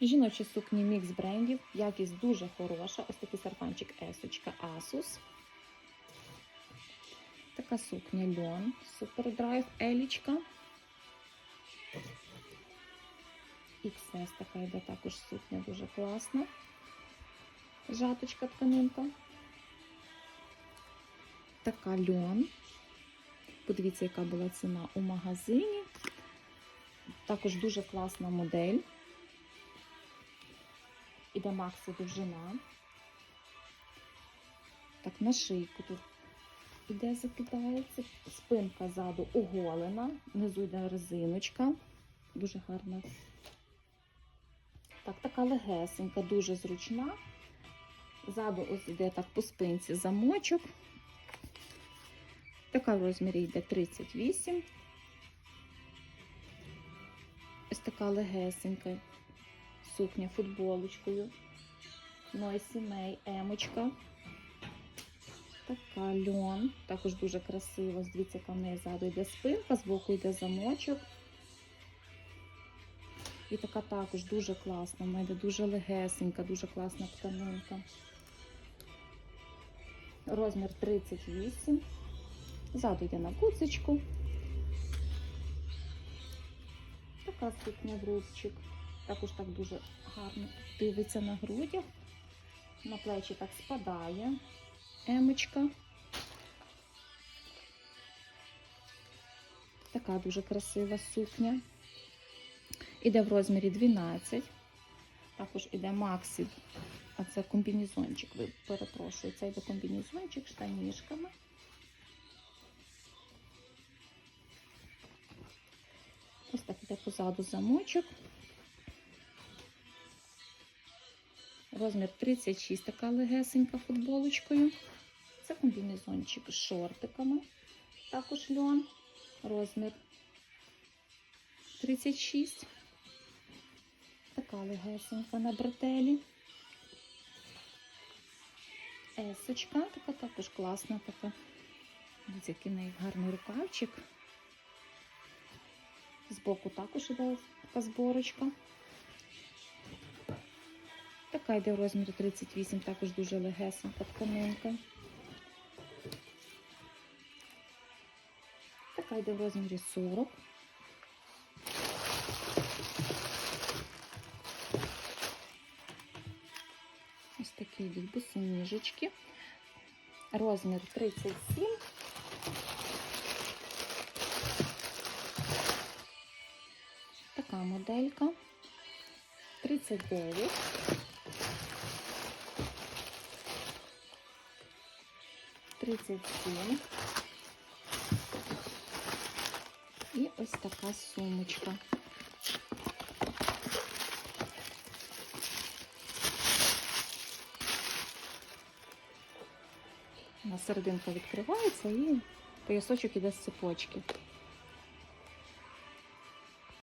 Жіночі сукні мікс брендів, якість дуже хороша. Ось такий сарфанчик есочка Asus. Така сукня льон, супердрайв елічка. XS така йде також сукня дуже класна. Жаточка тканинка. Така льон. Подивіться, яка була ціна у магазині. Також дуже класна модель. Іде максі довжина. Так, на шийку тут іде, закидається. Спинка ззаду оголена, внизу йде резиночка. Дуже гарна. Так, така легесенька, дуже зручна. Ззаду ось іде так по спинці замочок. Така в розмірі йде 38. Ось така легесенька сукня футболочкою. Нойсі Мей, емочка. Така льон. Також дуже красиво. Дивіться, яка в ззаду йде спинка, збоку йде замочок. І така також дуже класна. Вона йде дуже легесенька, дуже класна тканинка. Розмір 38. Ззаду йде на куцечку. Така сукня в рубчик. Також так дуже гарно дивиться на грудях. На плечі так спадає емочка. Така дуже красива сукня. Іде в розмірі 12. Також іде Максі, а це комбінезончик, ви перепрошую, це йде комбінезончик з штанішками. Ось так іде позаду замочок. Розмір 36, така легесенька футболочкою. Це комбінезончик з шортиками. Також льон. Розмір 36. Така легесенька на бретелі. Есочка, така також класна, така. Ось який в неї гарний рукавчик. Збоку також іде така зборочка. Така йде в розмірі 38, також дуже легесенька тканинка. Така йде в розмірі 40. Ось такі йдуть босоніжечки. Розмір 37. Така моделька. 39. Тридцять сім. І ось така сумочка. На серединка відкривається і поясочок іде з цепочки.